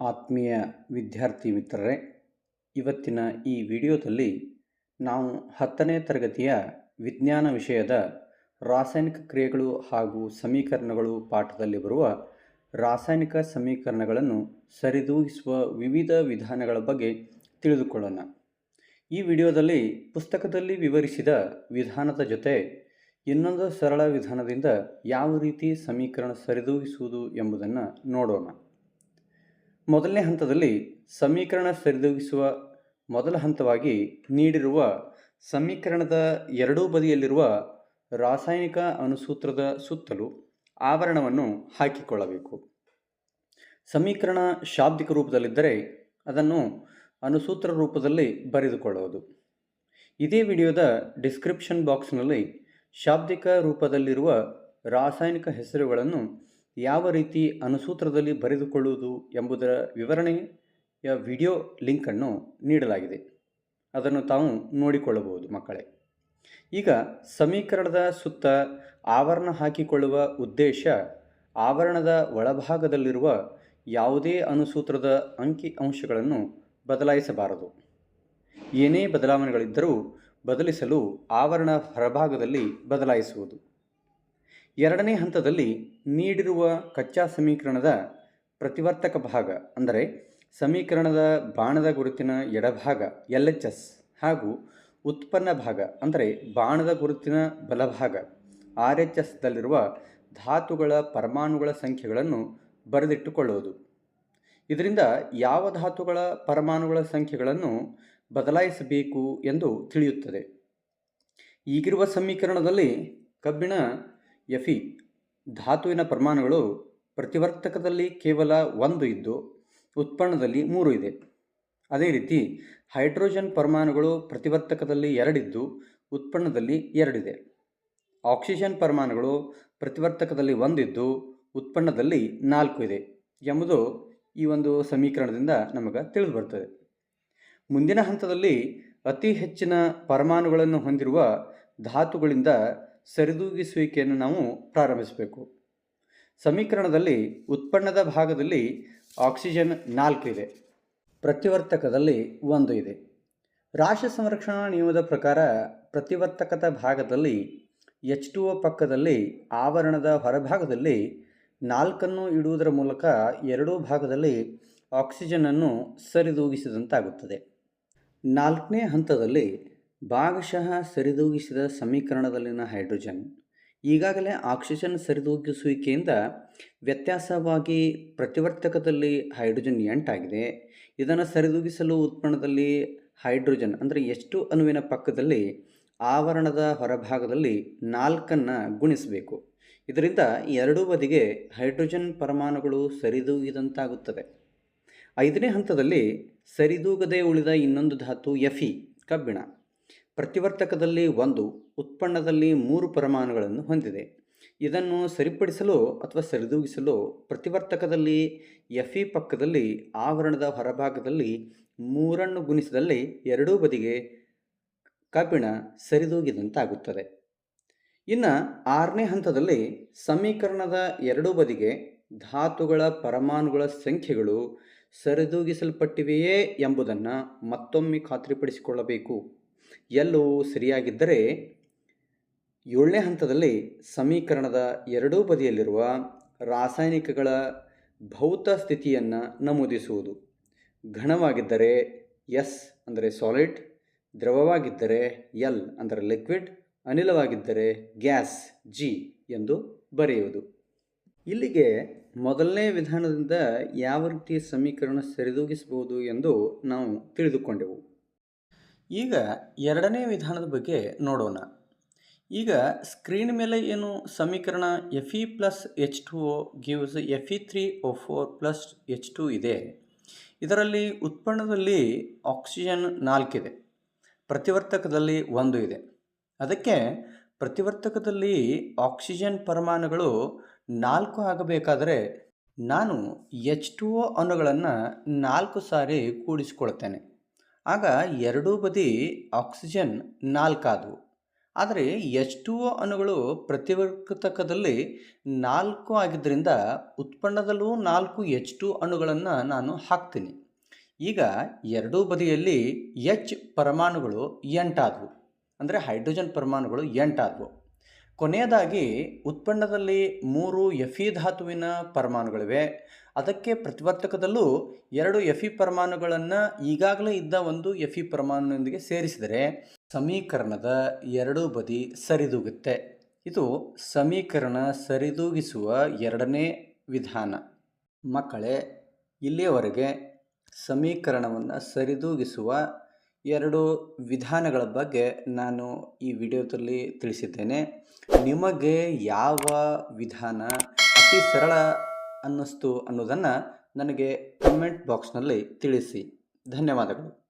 ಆತ್ಮೀಯ ವಿದ್ಯಾರ್ಥಿ ಮಿತ್ರರೇ, ಇವತ್ತಿನ ಈ ವಿಡಿಯೋದಲ್ಲಿ ನಾವು ಹತ್ತನೇ ತರಗತಿಯ ವಿಜ್ಞಾನ ವಿಷಯದ ರಾಸಾಯನಿಕ ಕ್ರಿಯೆಗಳು ಹಾಗೂ ಸಮೀಕರಣಗಳು ಪಾಠದಲ್ಲಿ ಬರುವ ರಾಸಾಯನಿಕ ಸಮೀಕರಣಗಳನ್ನು ಸರಿದೂಗಿಸುವ ವಿವಿಧ ವಿಧಾನಗಳ ಬಗ್ಗೆ ತಿಳಿದುಕೊಳ್ಳೋಣ. ಈ ವಿಡಿಯೋದಲ್ಲಿ ಪುಸ್ತಕದಲ್ಲಿ ವಿವರಿಸಿದ ವಿಧಾನದ ಜೊತೆ ಇನ್ನೊಂದು ಸರಳ ವಿಧಾನದಿಂದ ಯಾವ ರೀತಿ ಸಮೀಕರಣ ಸರಿದೂಗಿಸುವುದು ಎಂಬುದನ್ನು ನೋಡೋಣ. ಮೊದಲನೇ ಹಂತದಲ್ಲಿ ಸಮೀಕರಣ ಸರಿದೂಗಿಸುವ ಮೊದಲ ಹಂತವಾಗಿ ನೀಡಿರುವ ಸಮೀಕರಣದ ಎರಡೂ ಬದಿಯಲ್ಲಿರುವ ರಾಸಾಯನಿಕ ಅನುಸೂತ್ರದ ಸುತ್ತಲೂ ಆವರಣವನ್ನು ಹಾಕಿಕೊಳ್ಳಬೇಕು. ಸಮೀಕರಣ ಶಾಬ್ದಿಕ ರೂಪದಲ್ಲಿದ್ದರೆ ಅದನ್ನು ಅನುಸೂತ್ರ ರೂಪದಲ್ಲಿ ಬರೆದುಕೊಳ್ಳುವುದು. ಇದೇ ವಿಡಿಯೋದ ಡಿಸ್ಕ್ರಿಪ್ಷನ್ ಬಾಕ್ಸ್ನಲ್ಲಿ ಶಾಬ್ದಿಕ ರೂಪದಲ್ಲಿರುವ ರಾಸಾಯನಿಕ ಹೆಸರುಗಳನ್ನು ಯಾವ ರೀತಿ ಅನುಸೂತ್ರದಲ್ಲಿ ಬರೆದುಕೊಳ್ಳುವುದು ಎಂಬುದರ ವಿವರಣೆಯ ವಿಡಿಯೋ ಲಿಂಕನ್ನು ನೀಡಲಾಗಿದೆ. ಅದನ್ನು ತಾವು ನೋಡಿಕೊಳ್ಳಬಹುದು ಮಕ್ಕಳೇ. ಈಗ ಸಮೀಕರಣದ ಸುತ್ತ ಆವರಣ ಹಾಕಿಕೊಳ್ಳುವ ಉದ್ದೇಶ ಆವರಣದ ಒಳಭಾಗದಲ್ಲಿರುವ ಯಾವುದೇ ಅನುಸೂತ್ರದ ಅಂಕಿ ಅಂಶಗಳನ್ನು ಬದಲಾಯಿಸಬಾರದು. ಏನೇ ಬದಲಾವಣೆಗಳಿದ್ದರೂ ಬದಲಿಸಲು ಆವರಣ ಹೊರಭಾಗದಲ್ಲಿ ಬದಲಾಯಿಸುವುದು. ಎರಡನೇ ಹಂತದಲ್ಲಿ ನೀಡಿರುವ ಕಚ್ಚಾ ಸಮೀಕರಣದ ಪ್ರತಿವರ್ತಕ ಭಾಗ, ಅಂದರೆ ಸಮೀಕರಣದ ಬಾಣದ ಗುರುತಿನ ಎಡಭಾಗ ಎಲ್ ಎಚ್ ಎಸ್ ಹಾಗೂ ಉತ್ಪನ್ನ ಭಾಗ, ಅಂದರೆ ಬಾಣದ ಗುರುತಿನ ಬಲಭಾಗ ಆರ್ ಎಚ್ ಎಸ್ದಲ್ಲಿರುವ ಧಾತುಗಳ ಪರಮಾಣುಗಳ ಸಂಖ್ಯೆಗಳನ್ನು ಬರೆದಿಟ್ಟುಕೊಳ್ಳುವುದು. ಇದರಿಂದ ಯಾವ ಧಾತುಗಳ ಪರಮಾಣುಗಳ ಸಂಖ್ಯೆಗಳನ್ನು ಬದಲಾಯಿಸಬೇಕು ಎಂದು ತಿಳಿಯುತ್ತದೆ. ಈಗಿರುವ ಸಮೀಕರಣದಲ್ಲಿ ಕಬ್ಬಿಣ, ಎಫಿ ಧಾತುವಿನ ಪರಮಾಣುಗಳು ಪ್ರತಿವರ್ತಕದಲ್ಲಿ ಕೇವಲ ಒಂದು ಇದ್ದು ಉತ್ಪನ್ನದಲ್ಲಿ ಮೂರು ಇದೆ. ಅದೇ ರೀತಿ ಹೈಡ್ರೋಜನ್ ಪರಮಾಣುಗಳು ಪ್ರತಿವರ್ತಕದಲ್ಲಿ ಎರಡಿದ್ದು ಉತ್ಪನ್ನದಲ್ಲಿ ಎರಡಿದೆ. ಆಕ್ಸಿಜನ್ ಪರಮಾಣುಗಳು ಪ್ರತಿವರ್ತಕದಲ್ಲಿ ಒಂದಿದ್ದು ಉತ್ಪನ್ನದಲ್ಲಿ ನಾಲ್ಕು ಇದೆ ಎಂಬುದು ಈ ಒಂದು ಸಮೀಕರಣದಿಂದ ನಮಗೆ ತಿಳಿದು ಬರ್ತದೆ. ಮುಂದಿನ ಹಂತದಲ್ಲಿ ಅತಿ ಹೆಚ್ಚಿನ ಪರಮಾಣುಗಳನ್ನು ಹೊಂದಿರುವ ಧಾತುಗಳಿಂದ ಸರಿದೂಗಿಸುವಿಕೆಯನ್ನು ನಾವು ಪ್ರಾರಂಭಿಸಬೇಕು. ಸಮೀಕರಣದಲ್ಲಿ ಉತ್ಪನ್ನದ ಭಾಗದಲ್ಲಿ ಆಕ್ಸಿಜನ್ ನಾಲ್ಕು ಇದೆ. ಪ್ರತಿವರ್ತಕದಲ್ಲಿ ಒಂದು ಇದೆ. ರಾಶಿ ಸಂರಕ್ಷಣಾ ನಿಯಮದ ಪ್ರಕಾರ ಪ್ರತಿವರ್ತಕದ ಭಾಗದಲ್ಲಿ ಎಚ್ ಟು ಒ ಪಕ್ಕದಲ್ಲಿ ಆವರಣದ ಹೊರಭಾಗದಲ್ಲಿ ನಾಲ್ಕನ್ನು ಇಡುವುದರ ಮೂಲಕ ಎರಡೂ ಭಾಗದಲ್ಲಿ ಆಕ್ಸಿಜನನ್ನು ಸರಿದೂಗಿಸಿದಂತಾಗುತ್ತದೆ. ನಾಲ್ಕನೇ ಹಂತದಲ್ಲಿ ಭಾಗಶಃ ಸರಿದೂಗಿಸಿದ ಸಮೀಕರಣದಲ್ಲಿನ ಹೈಡ್ರೋಜನ್, ಈಗಾಗಲೇ ಆಕ್ಸಿಜನ್ ಸರಿದೂಗಿಸುವಿಕೆಯಿಂದ ವ್ಯತ್ಯಾಸವಾಗಿ ಪ್ರತಿವರ್ತಕದಲ್ಲಿ ಹೈಡ್ರೋಜನ್ ಎಂಟಾಗಿದೆ. ಇದನ್ನು ಸರಿದೂಗಿಸಲು ಉತ್ಪನ್ನದಲ್ಲಿ ಹೈಡ್ರೋಜನ್ ಅಂದರೆ ಎಷ್ಟು ಅಣುವಿನ ಪಕ್ಕದಲ್ಲಿ ಆವರಣದ ಹೊರಭಾಗದಲ್ಲಿ ನಾಲ್ಕನ್ನು ಗುಣಿಸಬೇಕು. ಇದರಿಂದ ಎರಡೂ ಬದಿಗೆ ಹೈಡ್ರೋಜನ್ ಪರಮಾಣುಗಳು ಸರಿದೂಗಿದಂತಾಗುತ್ತದೆ. ಐದನೇ ಹಂತದಲ್ಲಿ ಸರಿದೂಗದೆ ಉಳಿದ ಇನ್ನೊಂದು ಧಾತು ಎಫಿ ಕಬ್ಬಿಣ. ಪ್ರತಿವರ್ತಕದಲ್ಲಿ ಒಂದು, ಉತ್ಪನ್ನದಲ್ಲಿ ಮೂರು ಪರಮಾಣುಗಳನ್ನು ಹೊಂದಿದೆ. ಇದನ್ನು ಸರಿಪಡಿಸಲು ಅಥವಾ ಸರಿದೂಗಿಸಲು ಪ್ರತಿವರ್ತಕದಲ್ಲಿ ಎಫಿ ಪಕ್ಕದಲ್ಲಿ ಆವರಣದ ಹೊರಭಾಗದಲ್ಲಿ ಮೂರನ್ನು ಗುಣಿಸಿದಲ್ಲಿ ಎರಡೂ ಬದಿಗೆ ಕಬ್ಬಿಣ ಸರಿದೂಗಿದಂತಾಗುತ್ತದೆ. ಇನ್ನು ಆರನೇ ಹಂತದಲ್ಲಿ ಸಮೀಕರಣದ ಎರಡೂ ಬದಿಗೆ ಧಾತುಗಳ ಪರಮಾಣುಗಳ ಸಂಖ್ಯೆಗಳು ಸರಿದೂಗಿಸಲ್ಪಟ್ಟಿವೆಯೇ ಎಂಬುದನ್ನು ಮತ್ತೊಮ್ಮೆ ಖಾತ್ರಿಪಡಿಸಿಕೊಳ್ಳಬೇಕು. ಎಲ್ಲವೂ ಸರಿಯಾಗಿದ್ದರೆ ಏಳನೇ ಹಂತದಲ್ಲಿ ಸಮೀಕರಣದ ಎರಡೂ ಬದಿಯಲ್ಲಿರುವ ರಾಸಾಯನಿಕಗಳ ಭೌತ ಸ್ಥಿತಿಯನ್ನು ನಮೂದಿಸುವುದು. ಘನವಾಗಿದ್ದರೆ ಎಸ್ ಅಂದರೆ ಸಾಲಿಡ್, ದ್ರವವಾಗಿದ್ದರೆ ಎಲ್ ಅಂದರೆ ಲಿಕ್ವಿಡ್, ಅನಿಲವಾಗಿದ್ದರೆ ಗ್ಯಾಸ್, ಜಿ ಎಂದು ಬರೆಯುವುದು. ಇಲ್ಲಿಗೆ ಮೊದಲನೇ ವಿಧಾನದಿಂದ ಯಾವ ರೀತಿ ಸಮೀಕರಣ ಸರಿದೂಗಿಸಬಹುದು ಎಂದು ನಾವು ತಿಳಿದುಕೊಂಡೆವು. ಈಗ ಎರಡನೇ ವಿಧಾನದ ಬಗ್ಗೆ ನೋಡೋಣ. ಈಗ ಸ್ಕ್ರೀನ್ ಮೇಲೆ ಏನು ಸಮೀಕರಣ F E plus H two O gives F E three O four plus H two ಇದೆ. ಇದರಲ್ಲಿ ಉತ್ಪನ್ನದಲ್ಲಿ ಆಕ್ಸಿಜನ್ ನಾಲ್ಕಿದೆ ಪ್ರತಿವರ್ತಕದಲ್ಲಿ ಒಂದು ಇದೆ. ಅದಕ್ಕೆ ಪ್ರತಿವರ್ತಕದಲ್ಲಿ ಆಕ್ಸಿಜನ್ ಪರಮಾಣುಗಳು ನಾಲ್ಕು ಆಗಬೇಕಾದರೆ ನಾನು ಎಚ್ ಟು ಒ ಅಣುಗಳನ್ನು ನಾಲ್ಕು ಸಾರಿ ಕೂಡಿಸಿಕೊಳ್ತೇನೆ ಆಗ ಎರಡೂ ಬದಿ ಆಕ್ಸಿಜನ್ ನಾಲ್ಕಾದವು. ಆದರೆ ಎಚ್ ಟು ಒ ಅಣುಗಳು ಪ್ರತಿವರ್ತಕದಲ್ಲಿ ನಾಲ್ಕು ಆಗಿದ್ದರಿಂದ ಉತ್ಪನ್ನದಲ್ಲೂ ನಾಲ್ಕು ಎಚ್ ಟು ಅಣುಗಳನ್ನು ನಾನು ಹಾಕ್ತೀನಿ. ಈಗ ಎರಡೂ ಬದಿಯಲ್ಲಿ ಎಚ್ ಪರಮಾಣುಗಳು ಎಂಟಾದವು. ಅಂದರೆ ಹೈಡ್ರೋಜನ್ ಪರಮಾಣುಗಳು ಎಂಟಾದವು. ಕೊನೆಯದಾಗಿ ಉತ್ಪನ್ನದಲ್ಲಿ ಮೂರು ಎಫಿ ಧಾತುವಿನ ಪರಮಾಣುಗಳಿವೆ. ಅದಕ್ಕೆ ಪ್ರತಿವರ್ತಕದಲ್ಲೂ ಎರಡು ಎಫಿ ಪರಮಾಣುಗಳನ್ನು ಈಗಾಗಲೇ ಇದ್ದ ಒಂದು ಎಫಿ ಪರಮಾಣುವಿನೊಂದಿಗೆ ಸೇರಿಸಿದರೆ ಸಮೀಕರಣದ ಎರಡೂ ಬದಿ ಸರಿದೂಗುತ್ತೆ. ಇದು ಸಮೀಕರಣ ಸರಿದೂಗಿಸುವ ಎರಡನೇ ವಿಧಾನ. ಮಕ್ಕಳೇ, ಇಲ್ಲಿಯವರೆಗೆ ಸಮೀಕರಣವನ್ನು ಸರಿದೂಗಿಸುವ ಎರಡು ವಿಧಾನಗಳ ಬಗ್ಗೆ ನಾನು ಈ ವಿಡಿಯೋದಲ್ಲಿ ತಿಳಿಸಿದ್ದೇನೆ. ನಿಮಗೆ ಯಾವ ವಿಧಾನ ಅತಿ ಸರಳ ಅನ್ನಿಸ್ತು ಅನ್ನೋದನ್ನು ನನಗೆ ಕಮೆಂಟ್ ಬಾಕ್ಸ್ನಲ್ಲಿ ತಿಳಿಸಿ. ಧನ್ಯವಾದಗಳು.